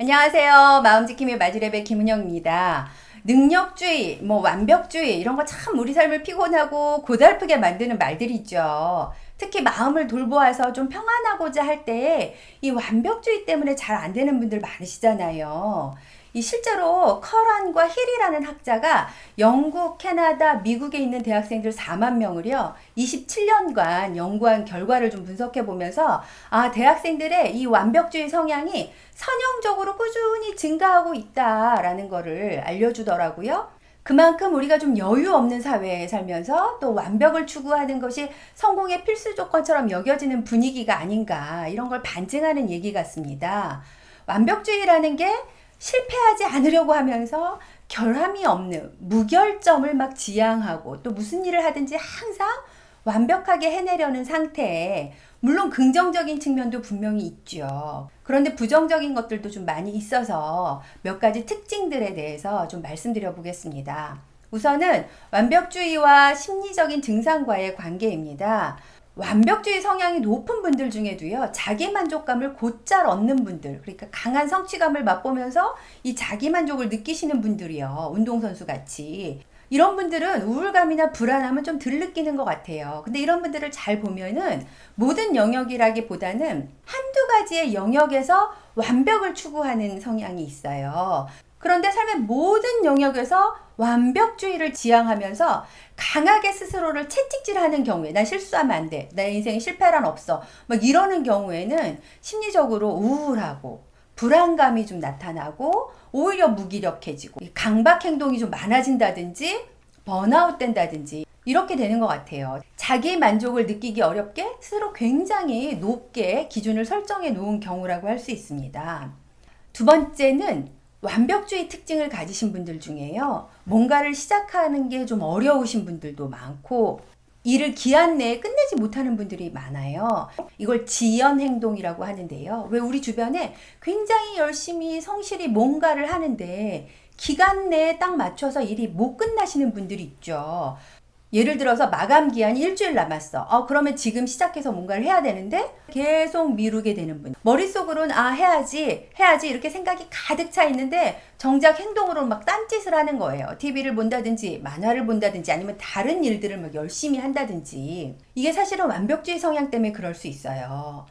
안녕하세요. 마음지킴의 마지레벨 김은영입니다. 능력주의, 뭐 완벽주의 이런 거 참 우리 삶을 피곤하고 고달프게 만드는 말들이 있죠. 특히 마음을 돌보아서 좀 평안하고자 할때이 완벽주의 때문에 잘 안 되는 분들 많으시잖아요. 이 실제로 커란과 힐이라는 학자가 영국, 캐나다, 미국에 있는 대학생들 4만 명을요, 27년간 연구한 결과를 좀 분석해 보면서, 아, 대학생들의 이 완벽주의 성향이 선형적으로 꾸준히 증가하고 있다라는 거를 알려주더라고요. 그만큼 우리가 좀 여유 없는 사회에 살면서 또 완벽을 추구하는 것이 성공의 필수 조건처럼 여겨지는 분위기가 아닌가 이런 걸 반증하는 얘기 같습니다. 완벽주의라는 게 실패하지 않으려고 하면서 결함이 없는 무결점을 막 지향하고 또 무슨 일을 하든지 항상 완벽하게 해내려는 상태에 물론 긍정적인 측면도 분명히 있죠. 그런데 부정적인 것들도 좀 많이 있어서 몇 가지 특징들에 대해서 좀 말씀드려 보겠습니다. 우선은 완벽주의와 심리적인 증상과의 관계입니다. 완벽주의 성향이 높은 분들 중에도요, 자기 만족감을 곧잘 얻는 분들, 그러니까 강한 성취감을 맛보면서 이 자기 만족을 느끼시는 분들이요, 운동선수 같이. 이런 분들은 우울감이나 불안함은 좀 덜 느끼는 것 같아요. 근데 이런 분들을 잘 보면은 모든 영역이라기보다는 한두 가지의 영역에서 완벽을 추구하는 성향이 있어요. 그런데 삶의 모든 영역에서 완벽주의를 지향하면서 강하게 스스로를 채찍질하는 경우에 난 실수하면 안 돼. 내 인생에 실패란 없어. 막 이러는 경우에는 심리적으로 우울하고 불안감이 좀 나타나고 오히려 무기력해지고 강박 행동이 좀 많아진다든지 번아웃 된다든지 이렇게 되는 것 같아요. 자기 만족을 느끼기 어렵게 스스로 굉장히 높게 기준을 설정해 놓은 경우라고 할 수 있습니다. 두 번째는 완벽주의 특징을 가지신 분들 중에요. 뭔가를 시작하는 게 좀 어려우신 분들도 많고, 일을 기한 내에 끝내지 못하는 분들이 많아요. 이걸 지연 행동이라고 하는데요. 왜 우리 주변에 굉장히 열심히 성실히 뭔가를 하는데, 기간 내에 딱 맞춰서 일이 못 끝나시는 분들이 있죠. 예를 들어서 마감 기한이 일주일 남았어. 어, 그러면 지금 시작해서 뭔가를 해야 되는데 계속 미루게 되는 분. 머릿속으로는 아, 해야지, 해야지 이렇게 생각이 가득 차 있는데 정작 행동으로 막 딴짓을 하는 거예요. TV를 본다든지 만화를 본다든지 아니면 다른 일들을 막 열심히 한다든지. 이게 사실은 완벽주의 성향 때문에 그럴 수 있어요.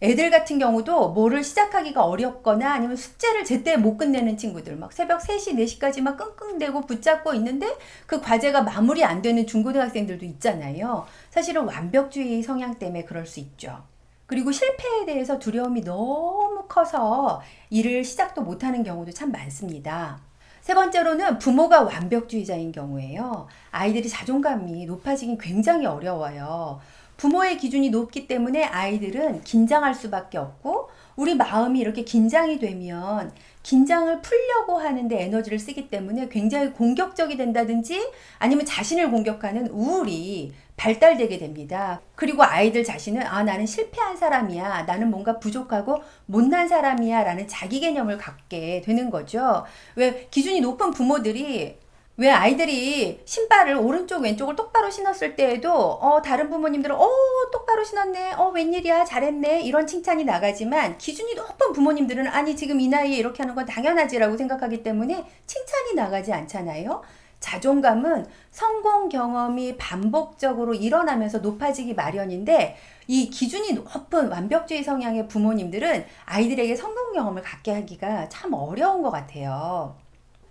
애들 같은 경우도 뭐를 시작하기가 어렵거나 아니면 숙제를 제때 못 끝내는 친구들 막 새벽 3시, 4시까지 막 끙끙대고 붙잡고 있는데 그 과제가 마무리 안 되는 중고등학생들도 있잖아요. 사실은 완벽주의 성향 때문에 그럴 수 있죠. 그리고 실패에 대해서 두려움이 너무 커서 일을 시작도 못하는 경우도 참 많습니다. 세 번째로는 부모가 완벽주의자인 경우에요. 아이들이 자존감이 높아지긴 굉장히 어려워요. 부모의 기준이 높기 때문에 아이들은 긴장할 수밖에 없고 우리 마음이 이렇게 긴장이 되면 긴장을 풀려고 하는데 에너지를 쓰기 때문에 굉장히 공격적이 된다든지 아니면 자신을 공격하는 우울이 발달되게 됩니다. 그리고 아이들 자신은 아, 나는 실패한 사람이야. 나는 뭔가 부족하고 못난 사람이야. 라는 자기 개념을 갖게 되는 거죠. 왜 기준이 높은 부모들이 왜 아이들이 신발을 오른쪽 왼쪽을 똑바로 신었을 때에도 어 다른 부모님들은 어 똑바로 신었네 어 웬일이야 잘했네 이런 칭찬이 나가지만 기준이 높은 부모님들은 아니 지금 이 나이에 이렇게 하는 건 당연하지라고 생각하기 때문에 칭찬이 나가지 않잖아요. 자존감은 성공 경험이 반복적으로 일어나면서 높아지기 마련인데 이 기준이 높은 완벽주의 성향의 부모님들은 아이들에게 성공 경험을 갖게 하기가 참 어려운 것 같아요.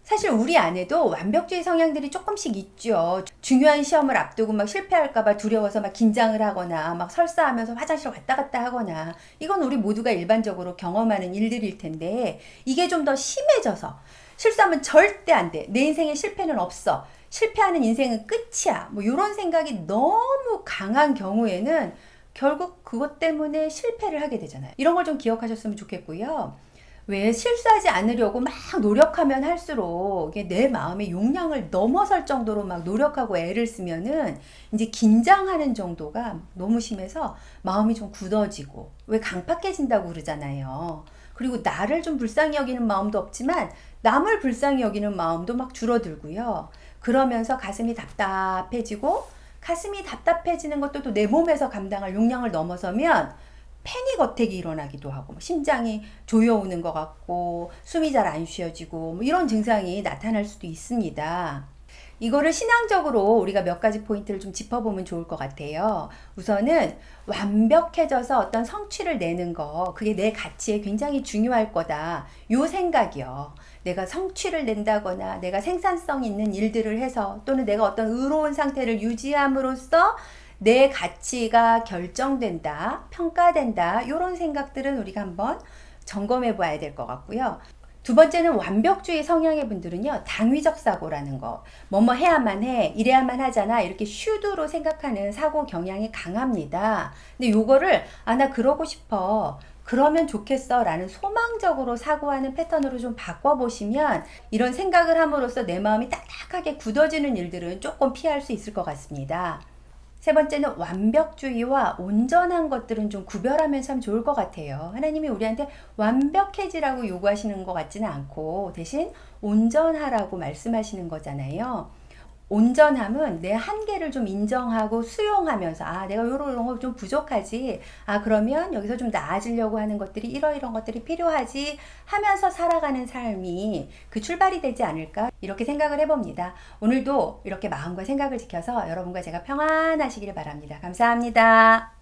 사실 우리 안에도 완벽주의 성향들이 조금씩 있죠. 중요한 시험을 앞두고 막 실패할까봐 두려워서 막 긴장을 하거나 막 설사하면서 화장실 왔다 갔다 하거나 이건 우리 모두가 일반적으로 경험하는 일들일 텐데 이게 좀 더 심해져서 실수하면 절대 안 돼. 내 인생에 실패는 없어. 실패하는 인생은 끝이야. 뭐 이런 생각이 너무 강한 경우에는 결국 그것 때문에 실패를 하게 되잖아요. 이런 걸 좀 기억하셨으면 좋겠고요. 왜 실수하지 않으려고 막 노력하면 할수록 내 마음의 용량을 넘어설 정도로 막 노력하고 애를 쓰면은 이제 긴장하는 정도가 너무 심해서 마음이 좀 굳어지고 왜 강팍해진다고 그러잖아요. 그리고 나를 좀 불쌍히 여기는 마음도 없지만 남을 불쌍히 여기는 마음도 막 줄어들고요. 그러면서 가슴이 답답해지고 가슴이 답답해지는 것도 또 내 몸에서 감당할 용량을 넘어서면 패닉 어택이 일어나기도 하고 뭐 심장이 조여오는 것 같고 숨이 잘 안 쉬어지고 뭐 이런 증상이 나타날 수도 있습니다. 이거를 신앙적으로 우리가 몇 가지 포인트를 좀 짚어보면 좋을 것 같아요. 우선은 완벽해져서 어떤 성취를 내는 거, 그게 내 가치에 굉장히 중요할 거다. 요 생각이요. 내가 성취를 낸다거나 내가 생산성 있는 일들을 해서 또는 내가 어떤 의로운 상태를 유지함으로써 내 가치가 결정된다, 평가된다, 이런 생각들은 우리가 한번 점검해 봐야 될 것 같고요. 두 번째는 완벽주의 성향의 분들은요, 당위적 사고라는 거. 뭐뭐 해야만 해, 이래야만 하잖아, 이렇게 슈드로 생각하는 사고 경향이 강합니다. 근데 요거를, 아, 나 그러고 싶어. 그러면 좋겠어. 라는 소망적으로 사고하는 패턴으로 좀 바꿔보시면 이런 생각을 함으로써 내 마음이 딱딱하게 굳어지는 일들은 조금 피할 수 있을 것 같습니다. 세 번째는 완벽주의와 온전한 것들은 좀 구별하면 참 좋을 것 같아요. 하나님이 우리한테 완벽해지라고 요구하시는 것 같지는 않고 대신 온전하라고 말씀하시는 거잖아요. 온전함은 내 한계를 좀 인정하고 수용하면서 아 내가 요런 요런 거 좀 부족하지. 아 그러면 여기서 좀 나아지려고 하는 것들이 이러이런 것들이 필요하지 하면서 살아가는 삶이 그 출발이 되지 않을까? 이렇게 생각을 해봅니다. 오늘도 이렇게 마음과 생각을 지켜서 여러분과 제가 평안하시기를 바랍니다. 감사합니다.